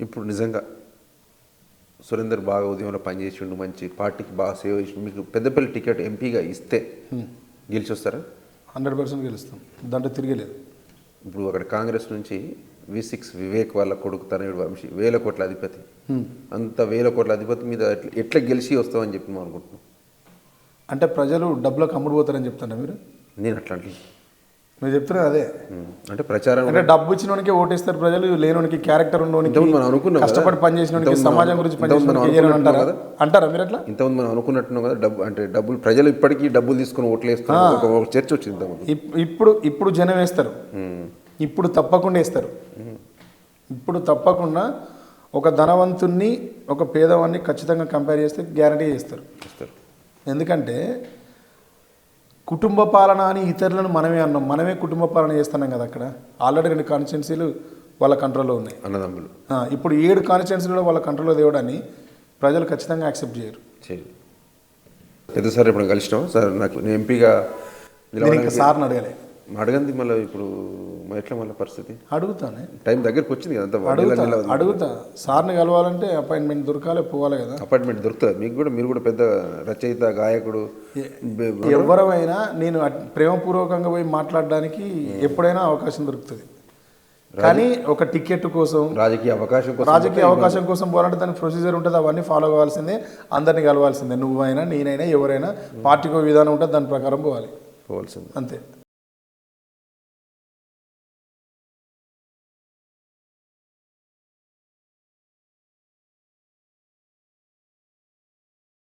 ఇప్పుడు నిజంగా సురేందర్ బాగా ఉదయంలో పనిచేసిండు మంచి పార్టీకి బాగా సేవ చేసిండు. మీకు పెద్దపల్లి టికెట్ ఎంపీగా ఇస్తే గెలిచి వస్తారా హండ్రెడ్ పర్సెంట్ గెలుస్తాం. దాంట్లో తిరిగలేదు. ఇప్పుడు అక్కడ కాంగ్రెస్ నుంచి వి సిక్స్ వివేక్ వాళ్ళ కొడుకు తనయుడు వంశీ వేల కోట్ల అధిపతి. అంత వేల కోట్ల అధిపతి మీద ఎట్ల- గెలిచి వస్తామని చెప్పి మనం అనుకుంటున్నాం. అంటే ప్రజలు డబ్బులకు అమ్ముడు పోతారని చెప్తారా మీరు? నేను అట్లాంటి మీరు చెప్తున్నారు అదే. అంటే ప్రచారం అంటే డబ్బు ఇచ్చినోనికే ఓటేస్తారు ప్రజలు లేనోనికి క్యారెక్టర్ ఉన్నోనికి మనం అనుకున్నాం. కష్టపడి ఇంతకుముందు సమాజం గురించి పనిచేసిన అంటారా? మీరు అట్లా? ఇంతకుముందు మనం అనుకున్నట్టున్నాం కదా డబ్బు అంటే డబ్బులు ప్రజలు ఇప్పటికీ డబ్బులు తీసుకుని ఓట్లు వేస్తున్నారు. ఒక చర్చ వచ్చింది ఇప్పుడు ఇప్పుడు జనం వేస్తారు. ఇప్పుడు తప్పకుండా వేస్తారు. ఇప్పుడు తప్పకుండా ఒక ధనవంతుణ్ణి ఒక పేదవాన్ని ఖచ్చితంగా కంపేర్ చేస్తే గ్యారంటీ చేస్తారు. ఎందుకంటే కుటుంబ పాలన అని ఇతరులను మనమే అన్నాం. మనమే కుటుంబ పాలన చేస్తున్నాం కదా అక్కడ. ఆల్రెడీ రెండు కాన్స్టిట్యున్సీలు వాళ్ళ కంట్రోల్లో ఉన్నాయి. అన్నదమ్ములు. ఇప్పుడు ఏడు కాన్స్టిట్యున్సీలు వాళ్ళ కంట్రోల్లో తేవడాన్ని ప్రజలు ఖచ్చితంగా యాక్సెప్ట్ చేయరు. పెద్ద సార్ ఇప్పుడు కలిసినాం? సార్ నాకు నేను ఎంపీగా సార్ని అడగలే. అడగంది మళ్ళీ ఇప్పుడు ఎట్లా మళ్ళీ పరిస్థితి? అడుగుతానే. టైం దగ్గరికి వచ్చింది కదా అడుగుతా సార్ని కలవాలంటే అపాయింట్మెంట్ దొరకాలి పోవాలి కదా. అపార్ట్మెంట్ దొరుకుతుంది. మీకు కూడా మీరు కూడా పెద్ద రచయిత గాయకుడు ఎవరమైనా నేను ప్రేమపూర్వకంగా పోయి మాట్లాడడానికి ఎప్పుడైనా అవకాశం దొరుకుతుంది. కానీ ఒక టికెట్ కోసం రాజకీయ అవకాశం కోసం రాజకీయ అవకాశం కోసం పోవాలంటే దానికి ప్రొసీజర్ ఉంటుంది అవన్నీ ఫాలో కావాల్సిందే అందరినీ కలవాల్సిందే. నువ్వైనా నేనైనా ఎవరైనా పార్టీకి విధానం ఉంటుంది దాని ప్రకారం పోవాలి. పోవాల్సింది. అంతే.